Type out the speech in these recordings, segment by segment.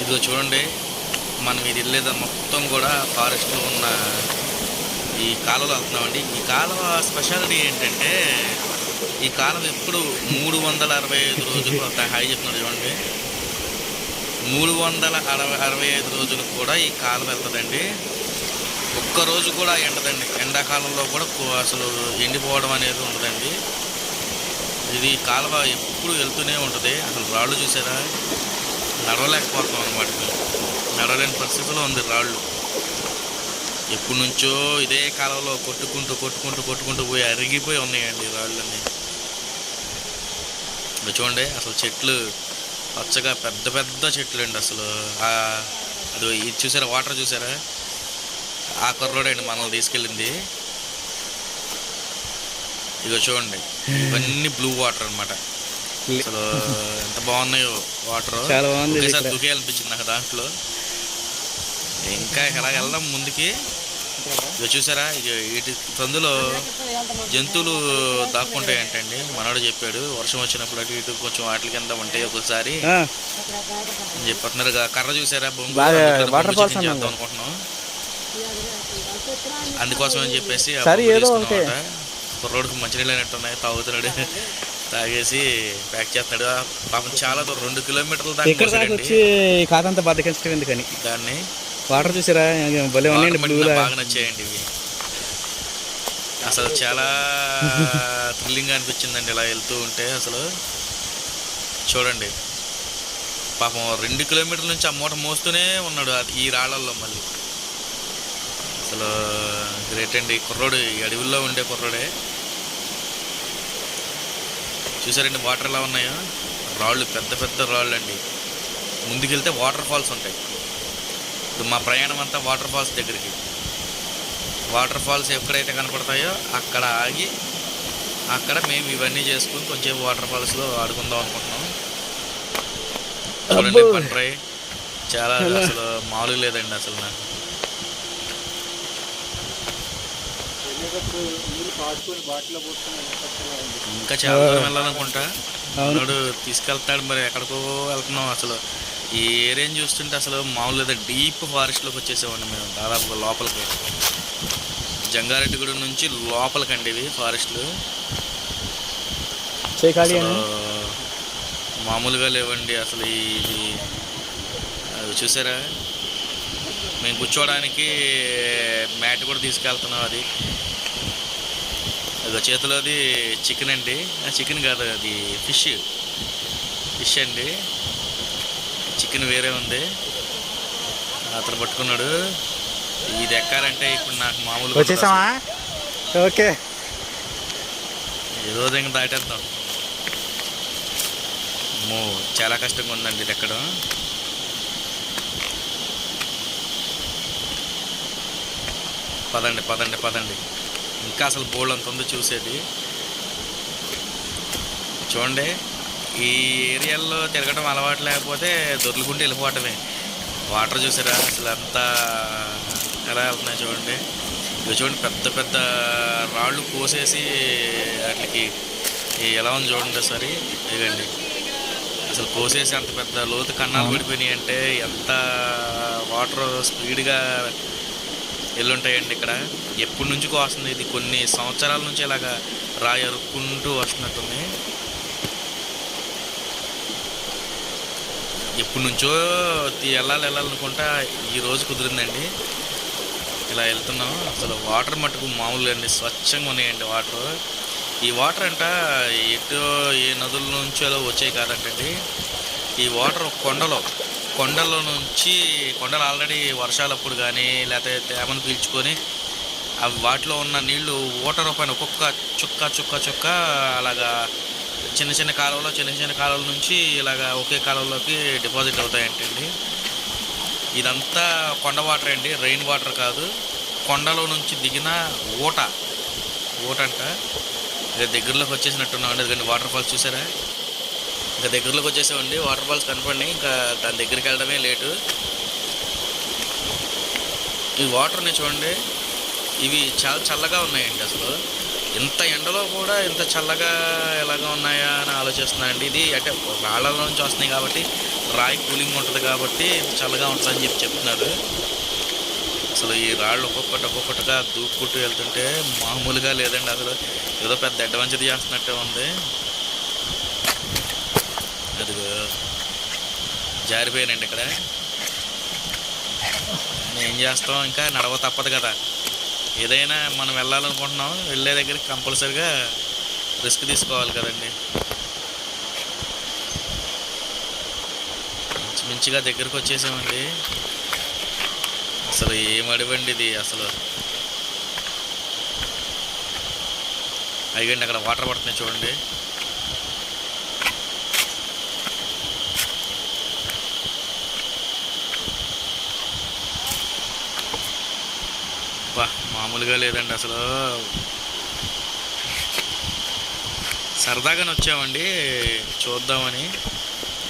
ఇదిగో చూడండి మనం ఇది వెళ్ళేది మొత్తం కూడా ఫారెస్ట్లో ఉన్న ఈ కాలువలో వెళ్తున్నామండి. ఈ కాలువ స్పెషాలిటీ ఏంటంటే ఈ కాలువ ఎప్పుడు మూడు వందల అరవై ఐదు రోజులు అంత హై చెప్తున్నాడు చూడండి. మూడు వందల అరవై అరవై ఐదు రోజులు కూడా ఈ కాలువ వెళ్తుందండి. ఒక్క రోజు కూడా ఎండదండి. ఎండాకాలంలో కూడా అసలు ఎండిపోవడం అనేది ఉండదండి. ఇది కాలువ ఎప్పుడు వెళ్తూనే ఉంటుంది. అసలు రాళ్ళు చూసారా? నడవలేకపోతాం అనమాట నడవలేని పరిస్థితిలో ఉంది రాళ్ళు. ఎప్పటి నుంచో ఇదే కాలంలో కొట్టుకుంటూ కొట్టుకుంటూ కొట్టుకుంటూ పోయి అరిగిపోయి ఉన్నాయండి రాళ్ళన్నీ. ఇప్పుడు చూడండి అసలు చెట్లు పచ్చగా పెద్ద పెద్ద చెట్లు అండి అసలు అది ఇది చూసారా వాటర్ చూసారా? ఆ కుర్రోడే అండి మనల్ని తీసుకెళ్ళింది. ఇదిగో చూడండి ఇవన్నీ బ్లూ వాటర్ అన్నమాట. అసలు ఎంత బాగున్నాయో వాటర్. చాలా బాగుంది ఒకేసారి ఇక్కడ. దుకేయాలనిపించింది నాకు దాంట్లో. ఇంకా ఇలా వెళ్దాం ముందుకి. ఇక చూసారా? ఇక వీటి సందులో జంతువులు దాక్కుంటాయి అంటండి మనోడు చెప్పాడు వర్షం వచ్చినప్పుడు అటు ఇటు కొంచెం వాటి కింద. ఉంటాయి చెప్పిస్తున్నారు ఇక కర్ర చూసారా. చేద్దాం అనుకుంటున్నాం. అందుకోసం అని చెప్పేసి. కుర్రోడికి మంచినీళ్ళు అయినట్టున్నాయి తాగుతున్నాడు. తాగేసి ప్యాక్ చేస్తున్నాడు ఆ పాపం చాలా దూరం రెండు కిలోమీటర్ల దాకా ఇక్కడ దాకా వచ్చి కాదంతా బద్దకించడం ఎందుకని? దాన్ని వాటర్ చూసారా? భలే ఉన్నాయండి బాగా నచ్చాయండి ఇవి. అసలు చాలా థ్రిల్లింగ్ అనిపించిందండి ఇలా వెళ్తూ ఉంటే అసలు. చూడండి. పాపం రెండు కిలోమీటర్ల నుంచి ఆ మూట మోస్తూనే ఉన్నాడు ఈ రాళ్ళల్లో మళ్ళీ. అసలు గ్రేట్ అండి. కుర్రోడు ఈ అడవుల్లో ఉండే కుర్రోడే. చూసారండి వాటర్ ఎలా ఉన్నాయో? రాళ్ళు పెద్ద పెద్ద రాళ్ళు అండి ముందుకెళ్తే వాటర్ ఫాల్స్ ఉంటాయి. ఇప్పుడు మా ప్రయాణం అంతా వాటర్ ఫాల్స్ దగ్గరికి. వాటర్ ఫాల్స్ ఎక్కడైతే కనపడతాయో అక్కడ ఆగి అక్కడ మేము ఇవన్నీ చేసుకుని కొంచెం వాటర్ ఫాల్స్లో ఆడుకుందాం అనుకుంటున్నాం. చూడండి. పండ్రై చాలా అసలు మామూలు లేదండి అసలు నాకు. ఇంకా చాలా దూరం వెళ్ళాలనుకుంటా. మనోడు తీసుకెళ్తాడు మరి ఎక్కడికో వెళ్తున్నాం అసలు. ఈ ఏరియాని చూస్తుంటే అసలు మామూలు లేదా డీప్ ఫారెస్ట్లోకి వచ్చేసామండి మేము దాదాపుగా లోపలికి. జంగారెడ్డిగూడెం నుంచి లోపలికండి ఇవి ఫారెస్ట్లు మామూలుగా లేవండి అసలు ఇది. అది చూసారా? మేము కూర్చోవడానికి మ్యాట్ కూడా తీసుకెళ్తున్నాం అది. అది చేతిలోది చికెన్ అండి. చికెన్ కాదు అది ఫిష్. ఫిష్ అండి. చికెన్ వేరే ఉంది. అతను పట్టుకున్నాడు. ఇది ఎక్కాలంటే ఇప్పుడు నాకు మామూలుగా ఉండదు వచ్చేసామా ఓకే. అసలు. ఏదో ఇంకా దాటేద్దాం. అమ్మో చాలా కష్టంగా ఉందండి ఇది ఎక్కడం. పదండి పదండి పదండి. ఇంకా అసలు బోల్డ్ అంత ఉంది చూసేది. చూడండి ఈ ఏరియాల్లో తిరగడం అలవాటు లేకపోతే దొర్లుకుంటూ వెళ్ళిపోవటమే. వాటర్ చూసారా? అసలు అంతా ఎలా వెళ్తున్నాయి చూడండి. ఇవి చూడండి పెద్ద పెద్ద రాళ్ళు కోసేసి వాటికి ఎలా ఉంది చూడండి ఒకసారి ఇదండి అసలు కోసేసి అంత పెద్ద లోతు కన్నాలు పడిపోయినాయి అంటే ఎంత వాటర్ స్పీడ్గా ఎల్లుంటాయండి ఇక్కడ. ఎప్పటి నుంచి వస్తుంది ఇది. కొన్ని సంవత్సరాల నుంచి ఇలాగా రాయి అరుక్కుంటూ వస్తున్నట్టుంది. ఎప్పటి నుంచో తీ- వెళ్ళాలి వెళ్ళాలనుకుంటా ఈ రోజు కుదిరిందండి. ఇలా వెళ్తున్నాం. అసలు వాటర్ మటుకు మామూలు అండి. స్వచ్ఛంగా ఉన్నాయండి వాటర్. ఈ వాటర్ అంట ఎటు ఏ నదుల నుంచో వచ్చాయి కాదంటండి. ఈ వాటర్ కొండలో కొండలో నుంచి కొండలు ఆల్రెడీ వర్షాలప్పుడు కానీ లేకపోతే తేమను పీల్చుకొని అవి వాటిలో ఉన్న నీళ్ళు ఊట పైన ఒక్కొక్క చుక్క చుక్క చుక్క అలాగా చిన్న చిన్న కాలువలో చిన్న చిన్న కాలువల నుంచి ఇలాగా ఒకే కాలువలోకి డిపాజిట్ అవుతాయంటండి. ఇదంతా కొండ వాటర్ అండి రెయిన్ వాటర్ కాదు. కొండలో నుంచి దిగిన ఊట ఊట అంట. దగ్గరలోకి దగ్గరలోకి వచ్చేసినట్టున్నామండి ఎందుకంటే వాటర్ ఫాల్స్ చూసారా? ఇంకా దగ్గరలోకి వచ్చేసామండి. వాటర్ ఫాల్స్ కనపడినాయి. ఇంకా దాని దగ్గరికి వెళ్ళడమే లేటు. ఈ వాటర్ని చూడండి. ఇవి చాలా చల్లగా ఉన్నాయండి అసలు. ఇంత ఎండలో కూడా ఇంత చల్లగా ఎలాగా ఉన్నాయా అని ఆలోచిస్తున్నానండి ఇది అంటే రాళ్ళ నుంచి వస్తున్నాయి కాబట్టి రాయి కూలింగ్ ఉంటుంది కాబట్టి చల్లగా ఉంటుందని చెప్పి చెప్తున్నారు. అసలు ఈ రాళ్ళు ఒక్కొక్కటి ఒక్కొక్కటిగా దూక్కుంటూ వెళ్తుంటే మామూలుగా లేదండి అసలు. ఏదో పెద్ద అడ్వెంచర్ చేస్తున్నట్టే ఉంది అదిగో జారిపోయానండి ఇక్కడ. ఏం చేస్తాం? ఇంకా నడవ తప్పదు కదా. ఏదైనా మనం వెళ్ళాలనుకుంటున్నాం వెళ్ళే దగ్గరికి కంపల్సరిగా రిస్క్ తీసుకోవాలి కదండి. మంచిగా దగ్గరకు వచ్చేసామండి. అసలు ఏం అడివండి ఇది అసలు. అయ్యండి అక్కడ వాటర్ పడుతున్నాయి చూడండి. మామూలుగా లేదండి అసలు. సరదాగానే వచ్చామండి చూద్దామని.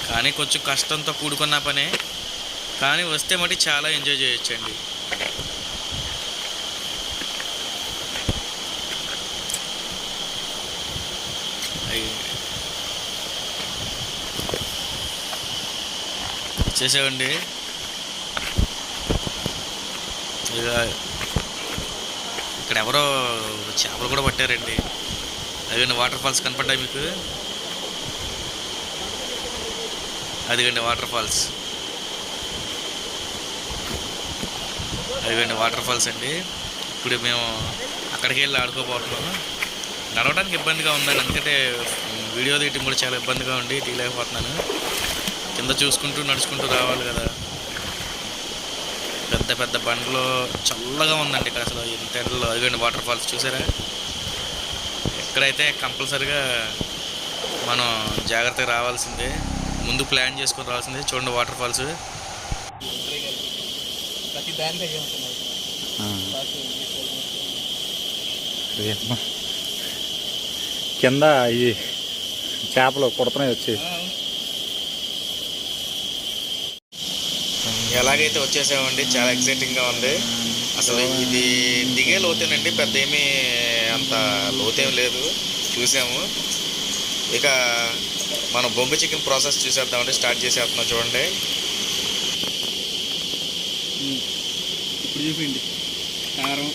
కానీ కొంచెం కష్టంతో కూడుకున్న పనే. కానీ వస్తే మటు చాలా ఎంజాయ్ చేయొచ్చండి. అయ్యి వచ్చేసామండి ఇక అక్కడ ఎవరో చేపలు కూడా పట్టారండి. అదిగండి వాటర్ ఫాల్స్ కనపడ్డాయి మీకు? అదిగండి వాటర్ ఫాల్స్ అదిగండి వాటర్ ఫాల్స్ అండి. ఇప్పుడు మేము అక్కడికి వెళ్ళి ఆడుకోబోతున్నాము నడవడానికి ఇబ్బందిగా ఉందండి. ఎందుకంటే వీడియో తీయటం కూడా చాలా ఇబ్బందిగా ఉండి తీయలేకపోతున్నాను కింద చూసుకుంటూ నడుచుకుంటూ రావాలి కదా. పెద్ద పెద్ద బండ్లు చల్లగా ఉందండి ఇక్కడ అసలు. ఇంత ఎండలో అదిగోండి వాటర్ ఫాల్స్ చూసారా? ఎక్కడైతే కంపల్సరిగా మనం జాగ్రత్తగా రావాల్సిందే ముందు ప్లాన్ చేసుకొని రావాల్సిందే చూడండి వాటర్ ఫాల్స్. కింద ఈ చేపలు కుడుతున్నాయి వచ్చి ఎలాగైతే వచ్చేసామండి చాలా ఎక్సైటింగ్గా ఉంది. అసలు ఇది దిగే లోతేనండి పెద్ద ఏమీ అంత లోతేం లేదు. చూసాము. ఇక మనం బొంగు చికెన్ ప్రాసెస్ చూసేద్దామండి స్టార్ట్ చేసేస్తున్నాం చూడండి. ఇప్పుడు చూపిండి కారం.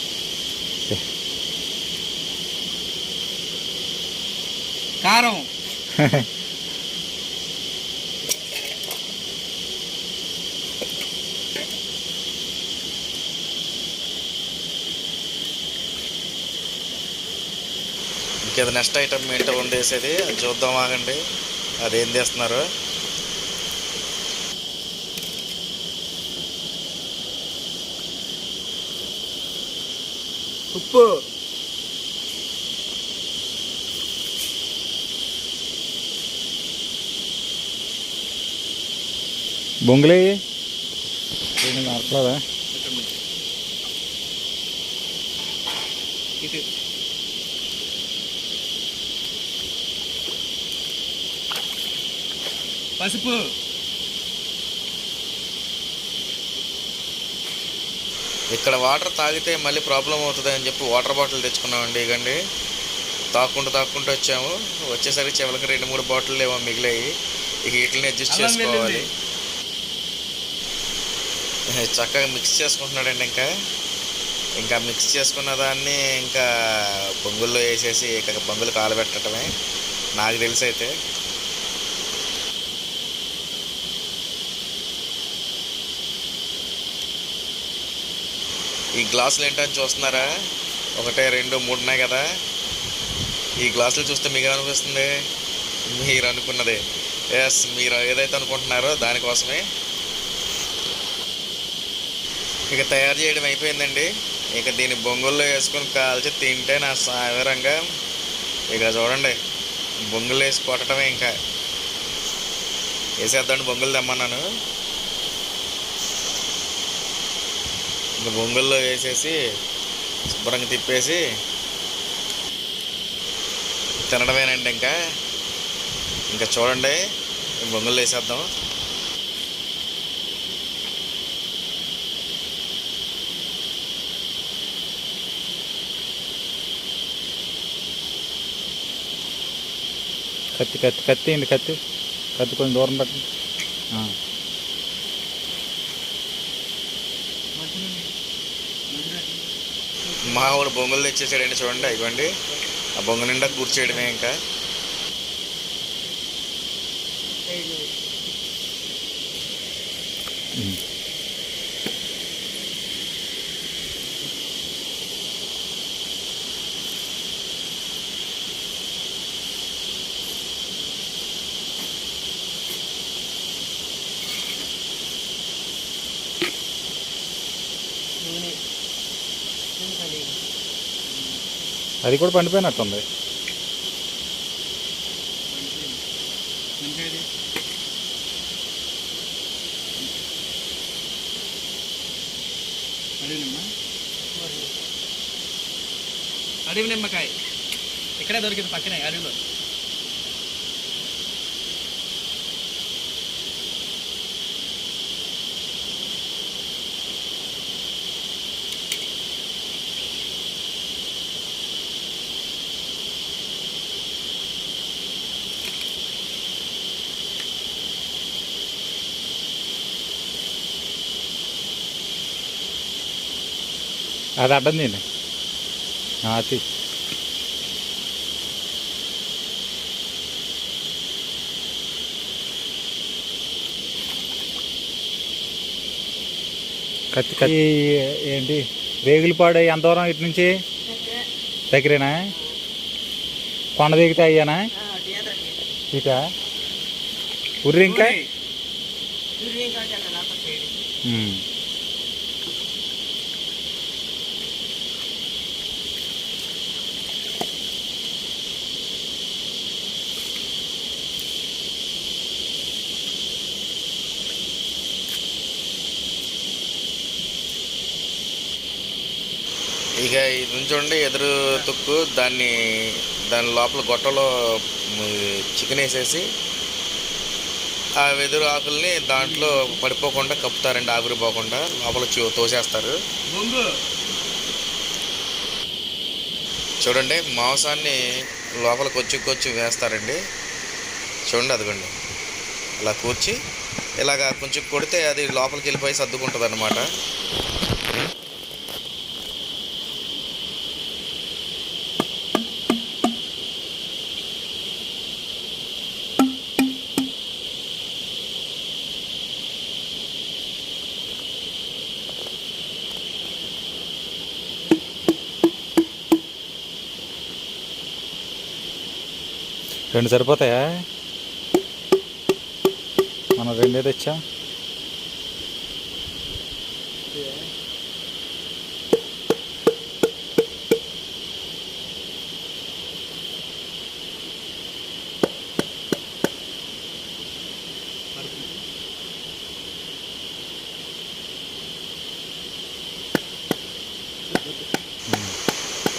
కారం. ఇంకేదో నెక్స్ట్ ఐటమ్ ఏంటో వండేసేది అది చూద్దాం ఆగండి. అదేం చేస్తున్నారు? ఉప్పు. బొంగులే. ఇటు. పసుపు. ఇక్కడ వాటర్ తాగితే మళ్ళీ ప్రాబ్లం అవుతుంది అని చెప్పి వాటర్ బాటిల్ తెచ్చుకున్నామండి ఇగండి. తాక్కుంటూ తాక్కుంటూ వచ్చాము. వచ్చేసరికి చివరికి రెండు మూడు బాటిల్ ఏమో మిగిలాయి. ఇక వీటిని అడ్జస్ట్ చేసుకోవాలి. చక్కగా మిక్స్ చేసుకుంటున్నాడండి ఇంకా. ఇంకా మిక్స్ చేసుకున్న దాన్ని ఇంకా బొంగుల్లో వేసేసి ఇక బొంగులు కాలబెట్టడమే. నాకు తెలిసి అయితే ఈ గ్లాసులు ఏంటని చూస్తున్నారా? ఒకటే రెండు మూడు ఉన్నాయి కదా. ఈ గ్లాసులు చూస్తే మీకు అనిపిస్తుంది మీరు అనుకున్నదే ఎస్ మీరు ఏదైతే అనుకుంటున్నారో దానికోసమే. ఇక తయారు చేయడం అయిపోయిందండి. ఇక దీన్ని బొంగుల్లో వేసుకొని కాల్చి తింటే నా సావరంగా. ఇక చూడండి బొంగులు వేసి కొట్టడమే ఇంకా. వేసేద్దాం బొంగులు తెమ్మన్నాను. ఇంకా బొంగుల్లో వేసేసి శుభ్రంగా తిప్పేసి తినడమేనండి ఇంకా. ఇంకా చూడండి బొంగల్లో వేసేద్దాం. కత్తి కత్తి కత్తి అండి కత్తి. కత్తి కొంచెం దూరం పెట్టండి. మావాడు బొంగులు తెచ్చేసాడండి చూడండి ఇవ్వండి ఆ బొంగు నిండా కూర్చేయడమే ఇంకా ఉమ్. అది కూడా పండిపోయినట్టుంది. అడవి నిమ్మకాయ. ఇక్కడే దొరికింది పక్కనే అడవిలో? అది అడ్డం తీయండి ఆ, తీ కత్తి కత్తి ఏంటి రేగులపాడు ఎంత దూరం ఇటు నుంచి దగ్గరేనా కొండ దిగితే అయ్యానా ఇట ఉర్రి ఇంకా ఇది ఉంచండి ఎదురు తుక్కు దాన్ని దాని లోపల గొట్టలో చికెన్ వేసేసి ఆ వెదురు ఆకుల్ని దాంట్లో పడిపోకుండా కప్పుతారండి ఆవిరిపోకుండా లోపల చూ- తోసేస్తారు. చూడండి మాంసాన్ని లోపల కొచ్చి కొచ్చి వేస్తారండి. చూడండి అదిగోండి. అలా కూర్చి ఇలాగ కొంచెం కొడితే అది లోపలికి వెళ్ళిపోయి సర్దుకుంటుంది అనమాట రెండు సరిపోతాయా? మనం రెండే తెచ్చా?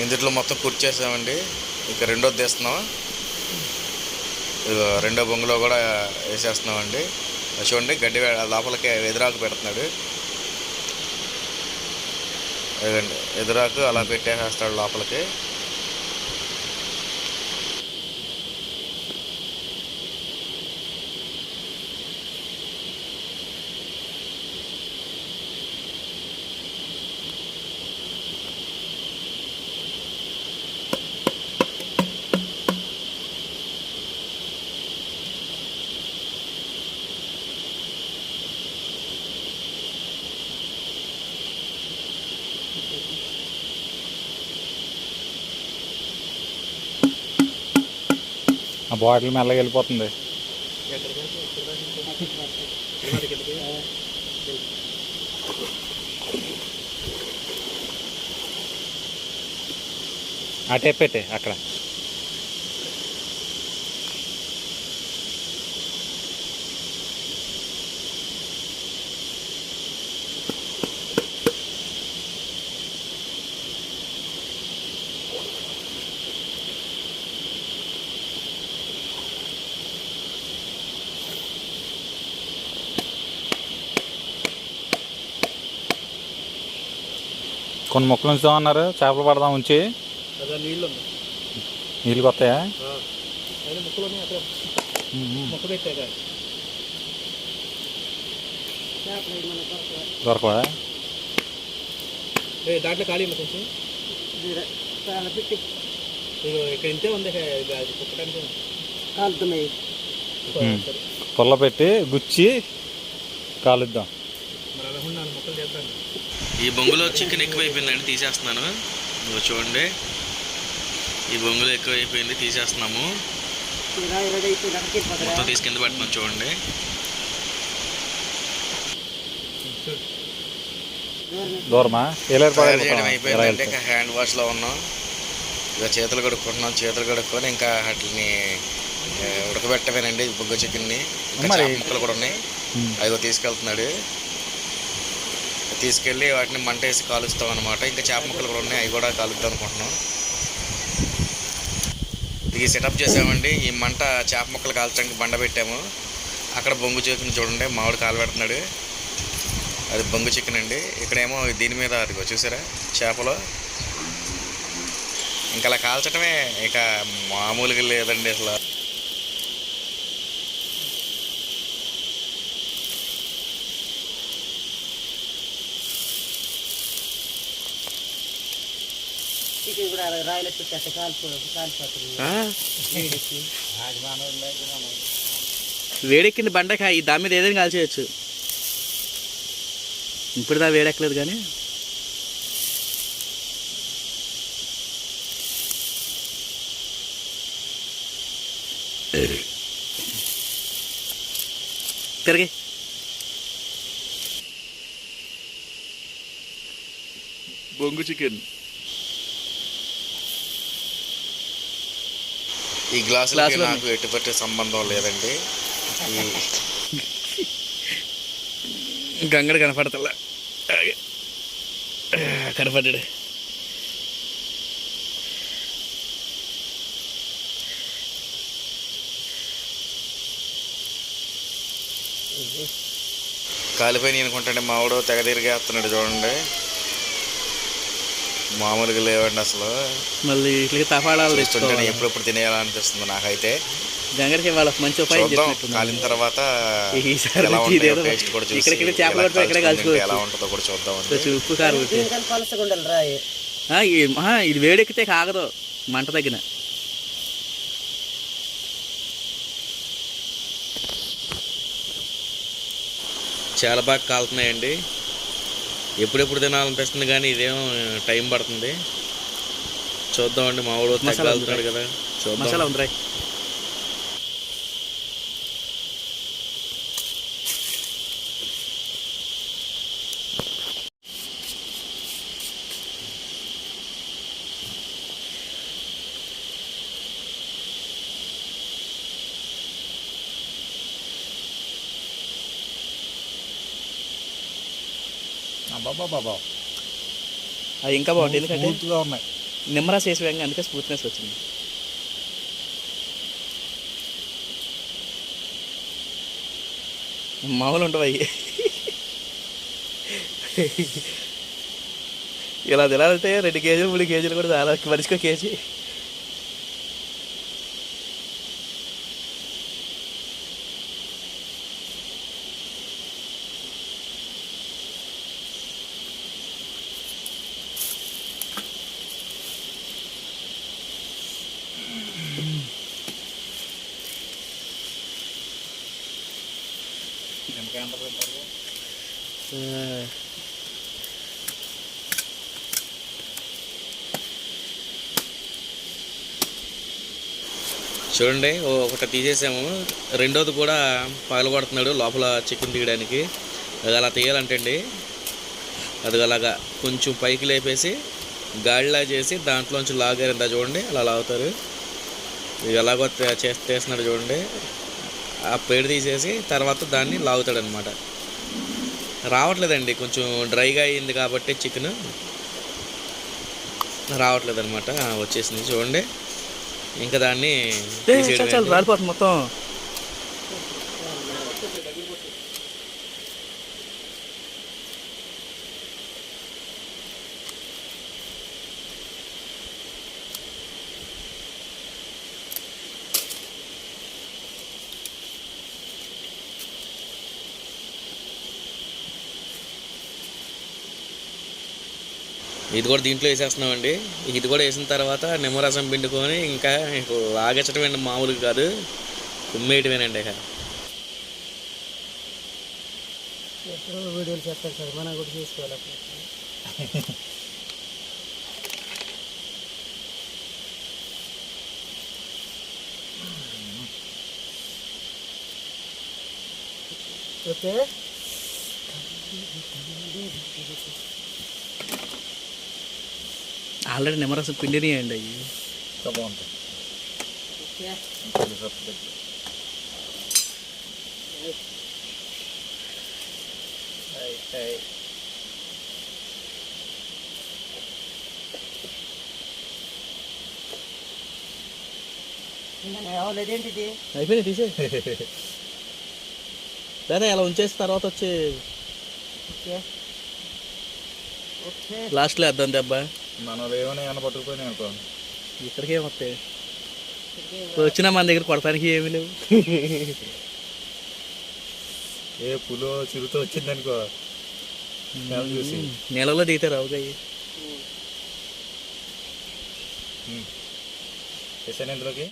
ఇందులో మొత్తం కుర్చేసామండి. ఇక రెండోది తీస్తున్నాం. రెండో బొంగులో కూడా వేసేస్తున్నామండి. చూడండి గడ్డి లోపలికి ఎదురాకు పెడుతున్నాడు. ఎదురాకు అలా పెట్టేసేస్తాడు లోపలికి. ఆ బాటిల్ మెల్లగా వెళ్ళిపోతుంది. అటే పెట్టే అక్కడ. కొన్ని మొక్కలు ఉంచుదామన్నారు చేపలు పడదాం ఉంచి. అదే నీళ్ళు ఉంది నీళ్ళు కొత్తయా? దొరకవా? దాంట్లో ఖాళీ కొంచెం? ఇక్కడ ఇంతే ఉంది కాలుతున్నాయి. పుల్ల పెట్టి గుచ్చి కాలుద్దాం. మరి అలా ముక్కలు చేద్దాం. ఈ బొంగులో చికెన్ ఎక్కువైపోయిందండి తీసేస్తున్నాను. ఇదిగో చూడండి. ఈ బొంగులో ఎక్కువైపోయింది తీసేస్తున్నాము. మొత్తం తీసి కింద పడుతున్నాం చూడండి. అయిపోయిందంటే ఇంకా హ్యాండ్ వాష్లో ఉన్నాం. ఇక చేతులు కడుక్కుంటున్నాం చేతులు కడుక్కొని ఇంకా వాటిని ఉడకబెట్టమేనండి బొగ్గ చికెన్ని. ఇంకా ముక్కలు కూడా ఉన్నాయి. అదిగో తీసుకెళ్తున్నాడు. తీసుకెళ్ళి వాటిని మంట వేసి కాలుస్తాం అనమాట ఇంకా చేప ముక్కలు కూడా ఉన్నాయి అవి కూడా కాలుద్దాం అనుకుంటున్నాం. ఇది సెటప్ చేసామండి. ఈ మంట చేప ముక్కలు కాల్చడానికి బండ పెట్టాము. అక్కడ బొంగు చికెన్ చూడండి మామిడి కాలు పెడుతున్నాడు. అది బొంగు చికెన్ అండి. ఇక్కడేమో దీని మీద అదిగో చూసారా చేపలు. ఇంకా అలా కాల్చడమే ఇక మామూలుగా లేదండి అసలు. రాయలు కాలిపో కాలిపోతుంది వేడెక్కి. వేడెక్కింది బండక ఈ దాని మీద ఏదైనా కాల్చేయచ్చు. ఇప్పుడు దా వేడెక్కలేదు కానీ. తిరిగి. బొంగు చికెన్. ఈ గ్లాసులకి గ్లాసులో నాకు ఎటువంటి సంబంధం లేదండి. ఈ గంగడు కనపడతలా. కనపడ్డాడు. కాలిపోయి అనుకుంటాండి. మావాడు తెగ తిరిగేస్తున్నాడు చూడండి. మామూలుగా లేవండి అసలు. మళ్ళీ ఇట్లకి తపాడాలు తెచ్చుకోవాలి. ఎప్పుడెప్పుడు తినేయాలనిపిస్తుంది నాకైతే. గంగడికి వాళ్ళ మంచి ఉపాయం. కాలిన తర్వాత ఈసారి ఎలా వచ్చి ఉంటాయో ఇదేదో టేస్ట్ కూడా చూసి ఇక్కడిక్కడ చేపలు ఇక్కడే కలుసుకోవచ్చు. ఎలా ఉంటుందో కూడా చూద్దాం ఉప్పు కారం ఇది వేడెక్కితే కాగదు మంట తగ్గిన. చాలా బాగా కాలుతున్నాయండి. ఎప్పుడెప్పుడు తినాలనిపిస్తుంది కానీ ఇదేమో టైం పడుతుంది. చూద్దామండి మావాడు తెగ మసాలా కాలుతున్నాడు కదా. చూద్దాం. బాబా బాబా అది ఇంకా బాగుంటుంది. ఎందుకంటే స్మూత్గా ఉన్నాయి. వేయంగా అందుకే స్మూత్నెస్ వచ్చింది. మామూలు ఉండవు అవి ఇలా తినాలంటే రెండు కేజీలు మూడు కేజీలు కూడా చాలా మనిషికో కేజీ. ఆ, చూడండి ఒకటి తీసేసాము. రెండోది కూడా పగలగొడుతున్నాడు లోపల చికెన్ తీయడానికి. అది అలా తీయాలంటండి. అది అలాగా కొంచెం పైకి లేపేసి గాడిలా చేసి దాంట్లోంచి లాగారు ఇంత చూడండి అలా లాగుతారు. ఇది ఎలాగో చేస్తున్నాడు తీస్తున్నాడు చూడండి. ఆ పేడు తీసేసి తర్వాత దాన్ని లాగుతాడు అనమాట రావట్లేదండి కొంచెం డ్రైగా అయింది కాబట్టి చికెన్. రావట్లేదు అనమాట వచ్చేసింది చూడండి. ఇంకా దాన్ని మొత్తం. ఇది కూడా దీంట్లో వేసేస్తున్నామండి. ఇది కూడా వేసిన తర్వాత నిమ్మరసం పిండుకొని ఇంకా ఇంకో ఏంటి మామూలుగా కాదు కుమ్మేయటమేనండి ఇక. ఎప్పుడో వీడియోలు చేస్తారు సార్ మనం కూడా చేసుకోవాలి ఓకే. ఆల్రెడీ నిమ్మరసం అవి బాగుంటుంది. ఇంకా అవ్వలేదు ఇది అయిపోయినాయి తీసే లేదా ఇలా ఉంచేసి తర్వాత వచ్చి ఓకే. ఓకే. లాస్ట్లో వేద్దాం దెబ్బ. మనం ఏమైనా ఏమైనా పట్టుకుపోయినాయి అనుకో. ఇక్కడికే వస్తాయి. వచ్చినా మన దగ్గర కొడతానికి ఏమీ లేవు. ఏ పులో చిరుతో వచ్చిందనుకో స్మెల్ చూసి. నెలలో దిగితే ఇవి. వేసాను ఇందులోకి